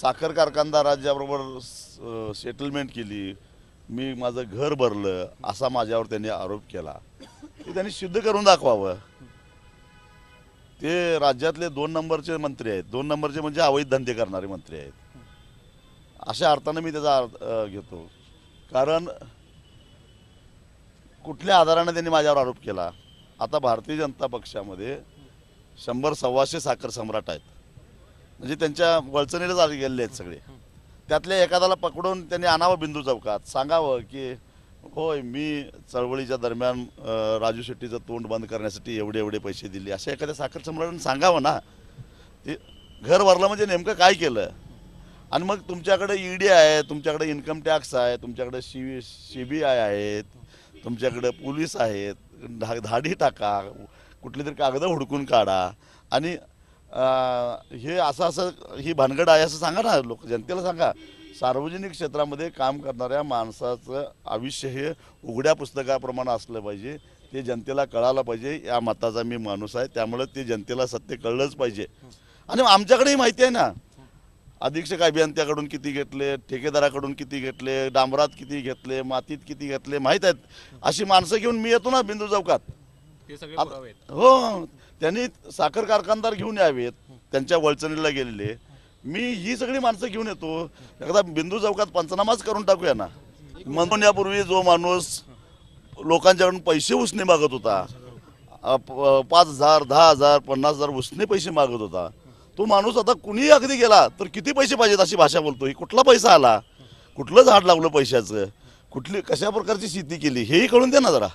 साखर कारखानदार राज्याबरोबर सेटलमेंट केली. मी माझं घर भरलं असा माझ्यावर त्यांनी आरोप केला. ते त्यांनी सिद्ध करून दाखवावं. ते राज्यातले दोन नंबरचे मंत्री आहेत. दोन नंबरचे म्हणजे अवैध धंदे करणारे मंत्री आहेत. अशा अर्थानं मी त्याचा अर्थ घेतो. कारण कुठल्या आधाराने त्यांनी माझ्यावर आरोप केला? आता भारतीय जनता पक्षामध्ये शंभर सव्वाशे साखर सम्राट आहेत. म्हणजे त्यांच्या वळचणीला झाले गेलेले आहेत सगळे. त्यातल्या एखाद्याला पकडून त्यांनी आणावं बिंदू चौकात. सांगावं की होय मी चळवळीच्या दरम्यान राजू शेट्टीचं तोंड बंद करण्यासाठी एवढे एवढे पैसे दिले. अशा एखाद्या साखर सम्राटाने सांगावं ना? ते घर भरलं म्हणजे नेमकं काय केलं? आणि मग तुमच्याकडे ईडी आहे तुमच्याकडे इन्कम टॅक्स आहे तुमच्याकडे सी सी बी आय आहेत तुमच्याकडे पोलीस आहेत धा धाडी टाका कुठली तरी कागदं हुडकून काढा. आणि हे असं असं ही भानगड आहे असं सांगा ना लोक जनतेला सांगा. सार्वजनिक क्षेत्रामध्ये काम करणाऱ्या माणसाचं आयुष्य हे उघड्या पुस्तकाप्रमाणे असलं पाहिजे. ते जनतेला कळालं पाहिजे या मताचा मी माणूस आहे त्यामुळे ते जनतेला सत्य कळलंच पाहिजे. आणि आमच्याकडेही माहिती आहे ना अधीक्षक अभियंत्याकडून किती घेतले ठेकेदाराकडून किती घेतले डांबरात किती घेतले मातीत किती घेतले माहीत आहेत. अशी माणसं घेऊन मी येतो ना बिंदू चौकात. हो त्यांनी साखर कारखानदार घेऊन यावेत त्यांच्या वळचणीला गेलेले. मी ही सगळी माणसं घेऊन येतो. एकदा बिंदू चौकात पंचनामाच करून टाकूया ना. म्हणून यापूर्वी जो माणूस लोकांच्याकडून पैसे उसने मागत होता पाच हजार दहा हजार पन्नास हजार उसने पैसे मागत होता. तो माणूस आता कुणीही अगदी गेला तर किती पैसे पाहिजेत अशी भाषा बोलतो. ही कुठला पैसा आला? कुठलं झाड लावलं पैशाचं? कुठली कशा प्रकारची शेती केली? हेही कळून दे ना जरा.